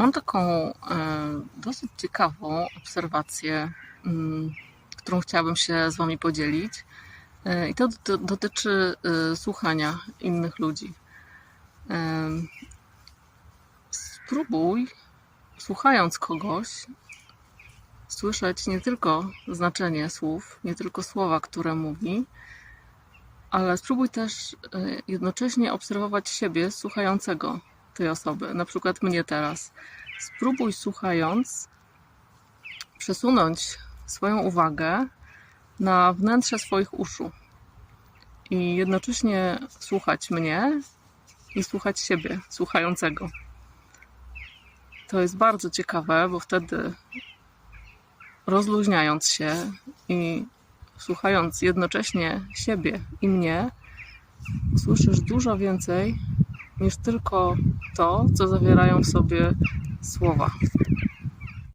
Mam taką e, dosyć ciekawą obserwację, mm, którą chciałabym się z Wami podzielić. E, I to do, dotyczy e, słuchania innych ludzi. Spróbuj, słuchając kogoś, słyszeć nie tylko znaczenie słów, nie tylko słowa, które mówi, ale spróbuj też jednocześnie obserwować siebie słuchającego tej osoby, na przykład mnie teraz. Spróbuj słuchając przesunąć swoją uwagę na wnętrze swoich uszu i jednocześnie słuchać mnie i słuchać siebie, słuchającego. To jest bardzo ciekawe, bo wtedy rozluźniając się i słuchając jednocześnie siebie i mnie, usłyszysz dużo więcej niż tylko to, co zawierają w sobie słowa.